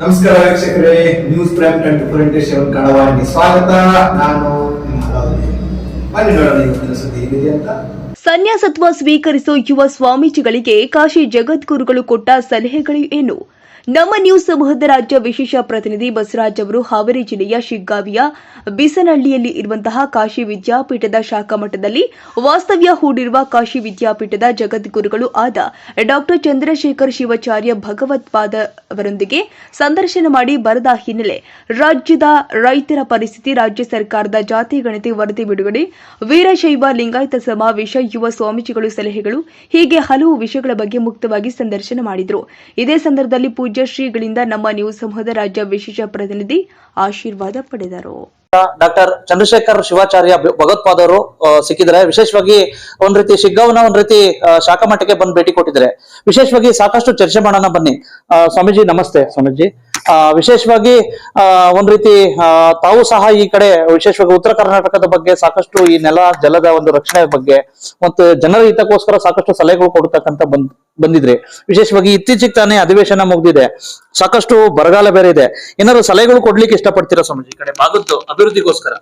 ನಮಸ್ಕಾರ ವೀಕ್ಷಕರೇ news prime twenty four into seven ಕನ್ನಡವಾಹಿನಿ ಸ್ವಾಗತ ನಾನು. ಬನ್ನಿ ನೋಡೋಣ ಇವತ್ತಿನ ಸುದ್ದಿ ಏನಿದೆ ಅಂತ. ಸನ್ಯಾಸತ್ವ ಸ್ವೀಕರಿಸೋ ಯುವ ಸ್ವಾಮೀಜಿಗಳಿಗೆ ಕಾಶಿ ಜಗದ್ಗುರುಗಳು ಕೊಟ್ಟ ಸಲಹೆಗಳು ಏನು? ನಮ್ಮ ನ್ಯೂಸ್ ಸಮೂಹದ ರಾಜ್ಯ ವಿಶೇಷ ಪ್ರತಿನಿಧಿ ಬಸವರಾಜ್ ಅವರು ಹಾವೇರಿ ಜಿಲ್ಲೆಯ ಶಿಗ್ಗಾವಿಯ ಬಿಸನಹಳ್ಳಿಯಲ್ಲಿ ಇರುವಂತಹ ಕಾಶಿ ವಿದ್ಯಾಪೀಠದ ಶಾಖಾ ಮಠದಲ್ಲಿ ವಾಸ್ತವ್ಯ ಹೂಡಿರುವ ಕಾಶಿ ವಿದ್ಯಾಪೀಠದ ಜಗದ್ಗುರುಗಳು ಆದ ಡಾಕ್ಟರ್ ಚಂದ್ರಶೇಖರ್ ಶಿವಾಚಾರ್ಯ ಭಗವತ್ಪಾದ ಅವರೊಂದಿಗೆ ಸಂದರ್ಶನ ಮಾಡಿ ಬರದ ಹಿನ್ನೆಲೆ ರಾಜ್ಯದ ರೈತರ ಪರಿಸ್ಥಿತಿ, ರಾಜ್ಯ ಸರ್ಕಾರದ ಜಾತಿ ಗಣತಿ ವರದಿ ಬಿಡುಗಡೆ, ವೀರಶೈವ ಲಿಂಗಾಯತ ಸಮಾವೇಶ, ಯುವ ಸ್ವಾಮೀಜಿಗಳು ಸಲಹೆಗಳು, ಹೀಗೆ ಹಲವು ವಿಷಯಗಳ ಬಗ್ಗೆ ಮುಕ್ತವಾಗಿ ಸಂದರ್ಶನ ಮಾಡಿದರು. ಇದೇ ಸಂದರ್ಭದಲ್ಲಿ ಪೂಜ್ಯ ಶ್ರೀಗಳಿಂದ ನಮ್ಮ ನ್ಯೂಸ್ ಸಮೂಹದ ರಾಜ್ಯ ವಿಶೇಷ ಪ್ರತಿನಿಧಿ ಆಶೀರ್ವಾದ ಪಡೆದರು. ಡಾಕ್ಟರ್ ಚಂದ್ರಶೇಖರ್ ಶಿವಾಚಾರ್ಯ ಭಗವತ್ಪಾದವರು ಸಿಕ್ಕಿದ್ದಾರೆ. ವಿಶೇಷವಾಗಿ ಒಂದ್ ರೀತಿ ಶಿಗ್ಗವನ ಒಂದ್ ರೀತಿ ಶಾಖಾ ಮಠಕ್ಕೆ ಬಂದು ಭೇಟಿ ಕೊಟ್ಟಿದ್ದಾರೆ. ವಿಶೇಷವಾಗಿ ಸಾಕಷ್ಟು ಚರ್ಚೆ ಮಾಡೋಣ ಬನ್ನಿ. ಸ್ವಾಮೀಜಿ, ನಮಸ್ತೆ ಸ್ವಾಮೀಜಿ. ವಿಶೇಷವಾಗಿ ಒಂದ್ ರೀತಿ ತಾವು ಸಹ ಈ ಕಡೆ ವಿಶೇಷವಾಗಿ ಉತ್ತರ ಕರ್ನಾಟಕದ ಬಗ್ಗೆ ಸಾಕಷ್ಟು ಈ ನೆಲ, ಜಲದ ಒಂದು ರಕ್ಷಣೆ ಬಗ್ಗೆ ಮತ್ತು ಜನರ ಹಿತಕ್ಕೋಸ್ಕರ ಸಾಕಷ್ಟು ಸಲಹೆಗಳು ಕೊಡ್ತಕ್ಕಂತ ಬಂದ್, ಬಂದಿದ್ರಿ. ವಿಶೇಷವಾಗಿ ಇತ್ತೀಚೆಗೆ ತಾನೇ ಅಧಿವೇಶನ ಮುಗ್ದಿದೆ. ಸಾಕಷ್ಟು ಬರಗಾಲ ಬೇರೆ ಇದೆ. ಏನಾದ್ರು ಸಲಹೆಗಳು ಕೊಡ್ಲಿಕ್ಕೆ ಇಷ್ಟಪಡ್ತೀರಾ ಸ್ವಾಮೀಜಿ ಈ ಕಡೆ ಭಾಗದ್ದು ಅಭಿವೃದ್ಧಿಗೋಸ್ಕರ?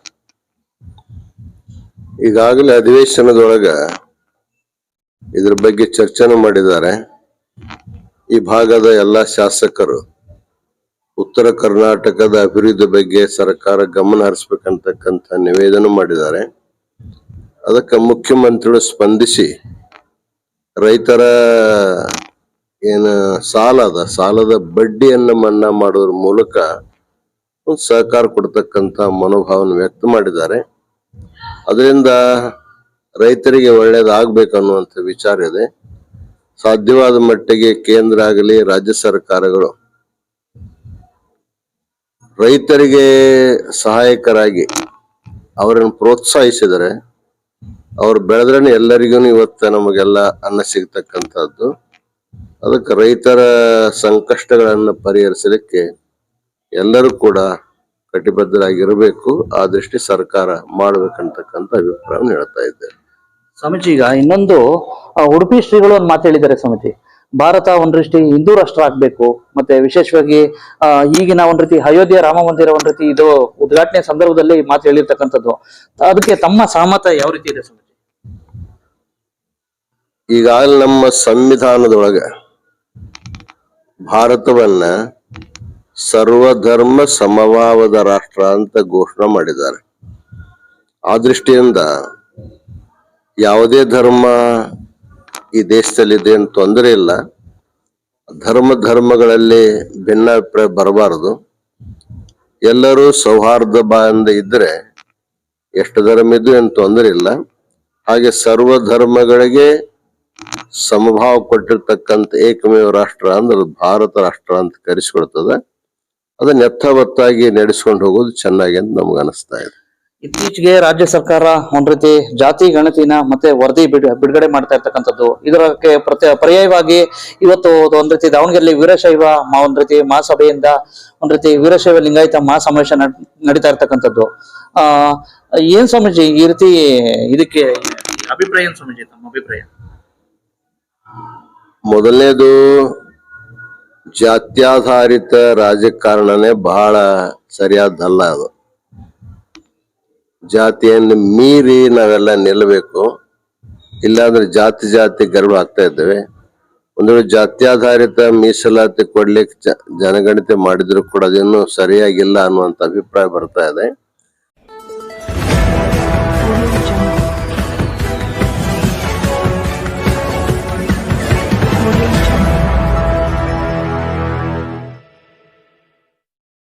ಈಗಾಗಲೇ ಅಧಿವೇಶನದೊಳಗ ಇದ್ರ ಬಗ್ಗೆ ಚರ್ಚೆನೂ ಮಾಡಿದ್ದಾರೆ. ಈ ಭಾಗದ ಎಲ್ಲ ಶಾಸಕರು ಉತ್ತರ ಕರ್ನಾಟಕದ ಅಭಿವೃದ್ಧಿ ಬಗ್ಗೆ ಸರ್ಕಾರ ಗಮನ ಹರಿಸ್ಬೇಕಂತಕ್ಕಂಥ ನಿವೇದನ ಮಾಡಿದ್ದಾರೆ. ಅದಕ್ಕೆ ಮುಖ್ಯಮಂತ್ರಿಗಳು ಸ್ಪಂದಿಸಿ ರೈತರ ಏನು ಸಾಲದ ಸಾಲದ ಬಡ್ಡಿಯನ್ನು ಮನ್ನಾ ಮಾಡೋದ್ರ ಮೂಲಕ ಒಂದು ಸಹಕಾರ ಕೊಡ್ತಕ್ಕಂಥ ಮನೋಭಾವನ ವ್ಯಕ್ತ ಮಾಡಿದ್ದಾರೆ. ಅದರಿಂದ ರೈತರಿಗೆ ಒಳ್ಳೇದಾಗಬೇಕನ್ನುವಂಥ ವಿಚಾರ ಇದೆ. ಸಾಧ್ಯವಾದ ಮಟ್ಟಿಗೆ ಕೇಂದ್ರ ಆಗಲಿ, ರಾಜ್ಯ ಸರ್ಕಾರಗಳು ರೈತರಿಗೆ ಸಹಾಯಕರಾಗಿ ಅವರನ್ನು ಪ್ರೋತ್ಸಾಹಿಸಿದರೆ ಅವ್ರು ಬೆಳೆದ್ರೆ ಎಲ್ಲರಿಗೂ ಇವತ್ತು ನಮಗೆಲ್ಲ ಅನ್ನ ಸಿಗ್ತಕ್ಕಂಥದ್ದು. ಅದಕ್ಕೆ ರೈತರ ಸಂಕಷ್ಟಗಳನ್ನು ಪರಿಹರಿಸಲಿಕ್ಕೆ ಎಲ್ಲರೂ ಕೂಡ ಕಟಿಬದ್ಧರಾಗಿರಬೇಕು. ಆ ದೃಷ್ಟಿ ಸರ್ಕಾರ ಮಾಡ್ಬೇಕಂತಕ್ಕಂಥ ಅಭಿಪ್ರಾಯವನ್ನು ಹೇಳ್ತಾ ಇದ್ದೇನೆ. ಸ್ವಾಮೀಜಿ, ಈಗ ಇನ್ನೊಂದು ಉಡುಪಿ ಶ್ರೀಗಳು ಒಂದು ಮಾತು ಹೇಳಿದ್ದಾರೆ ಸ್ವಾಮೀಜಿ. ಭಾರತ ಒಂದ್ ರೀತಿ ಹಿಂದೂ ರಾಷ್ಟ್ರ ಆಗ್ಬೇಕು, ಮತ್ತೆ ವಿಶೇಷವಾಗಿ ಈಗಿನ ಒಂದ್ ರೀತಿ ಅಯೋಧ್ಯೆ ರಾಮ ಮಂದಿರ ಒಂದ್ ರೀತಿ ಇದು ಉದ್ಘಾಟನೆ ಸಂದರ್ಭದಲ್ಲಿ ಮಾತು ಹೇಳಿರ್ತಕ್ಕಂಥದ್ದು. ಅದಕ್ಕೆ ತಮ್ಮ ಸಹಮತ ಯಾವ ರೀತಿ ಇದೆ ಸ್ವಾಮೀಜಿ? ಈಗಾಗಲೇ ನಮ್ಮ ಸಂವಿಧಾನದೊಳಗ ಭಾರತವನ್ನ ಸರ್ವಧರ್ಮ ಸಮಭಾವದ ರಾಷ್ಟ್ರ ಅಂತ ಘೋಷಣೆ ಮಾಡಿದ್ದಾರೆ. ಆ ದೃಷ್ಟಿಯಿಂದ ಯಾವುದೇ ಧರ್ಮ ಈ ದೇಶದಲ್ಲಿ ಇದೇನು ತೊಂದರೆ ಇಲ್ಲ. ಧರ್ಮ ಧರ್ಮಗಳಲ್ಲಿ ಭಿನ್ನಾಭಿಪ್ರಾಯ ಬರಬಾರದು. ಎಲ್ಲರೂ ಸೌಹಾರ್ದ ಬಾಂಧ ಇದ್ರೆ ಎಷ್ಟು ಧರ್ಮ ಇದ್ದು ಏನು ತೊಂದರೆ ಇಲ್ಲ. ಹಾಗೆ ಸರ್ವ ಧರ್ಮಗಳಿಗೆ ಸಮಭಾವ ಕೊಟ್ಟಿರ್ತಕ್ಕಂಥ ಏಕಮೇವ ರಾಷ್ಟ್ರ ಅಂದ್ರೆ ಭಾರತ ರಾಷ್ಟ್ರ ಅಂತ ಕರೆಸಿಕೊಳ್ತದೆ. ಅದನ್ನ ಯಥಾವತ್ತಾಗಿ ನಡೆಸ್ಕೊಂಡು ಹೋಗೋದು ಚೆನ್ನಾಗಿ ಅಂತ ನಮ್ಗೆ ಅನಿಸ್ತಾ ಇದೆ. ಇತ್ತೀಚೆಗೆ ರಾಜ್ಯ ಸರ್ಕಾರ ಒಂದ್ ರೀತಿ ಜಾತಿ, ಗಣತಿನ ಮತ್ತೆ ವರದಿ ಬಿಡು, ಬಿಡುಗಡೆ ಮಾಡ್ತಾ ಇರ್ತಕ್ಕಂಥದ್ದು. ಇದಕ್ಕೆ ಪ್ರತಿ ಪರ್ಯಾಯವಾಗಿ ಇವತ್ತು ಒಂದ್ ರೀತಿ ದಾವಣಗೆರೆಯಲ್ಲಿ ವೀರಶೈವ ಒಂದ್ ರೀತಿ ಮಹಾಸಭೆಯಿಂದ ಒಂದ್ ರೀತಿ ವೀರಶೈವ ಲಿಂಗಾಯತ ಮಹಾಸಮಾವೇಶ ನಡ್- ನಡೀತಾ ಇರ್ತಕ್ಕಂಥದ್ದು. ಆ, ಏನ್ ಸ್ವಾಮೀಜಿ ಈ ರೀತಿ ಇದಕ್ಕೆ ಅಭಿಪ್ರಾಯ ಏನ್ ಸ್ವಾಮೀಜಿ, ತಮ್ಮ ಅಭಿಪ್ರಾಯ? ಮೊದಲನೇದು ಜಾತ್ಯಾಧಾರಿತ ರಾಜಕಾರಣನೇ ಬಹಳ ಸರಿಯಾದಲ್ಲ ಅದು. ಜಾತಿಯನ್ನು ಮೀರಿ ನಾವೆಲ್ಲ ನಿಲ್ಲಬೇಕು. ಇಲ್ಲಾಂದ್ರೆ ಜಾತಿ ಜಾತಿ ಗರ್ವ ಆಗ್ತಾ ಇದ್ದೇವೆ. ಒಂದು ಜಾತ್ಯಾಧಾರಿತ ಮೀಸಲಾತಿ ಕೊಡ್ಲಿಕ್ಕೆ ಜನಗಣತಿ ಮಾಡಿದ್ರು ಕೂಡ ಅದೇನು ಸರಿಯಾಗಿಲ್ಲ ಅನ್ನುವಂತ ಅಭಿಪ್ರಾಯ ಬರ್ತಾ ಇದೆ.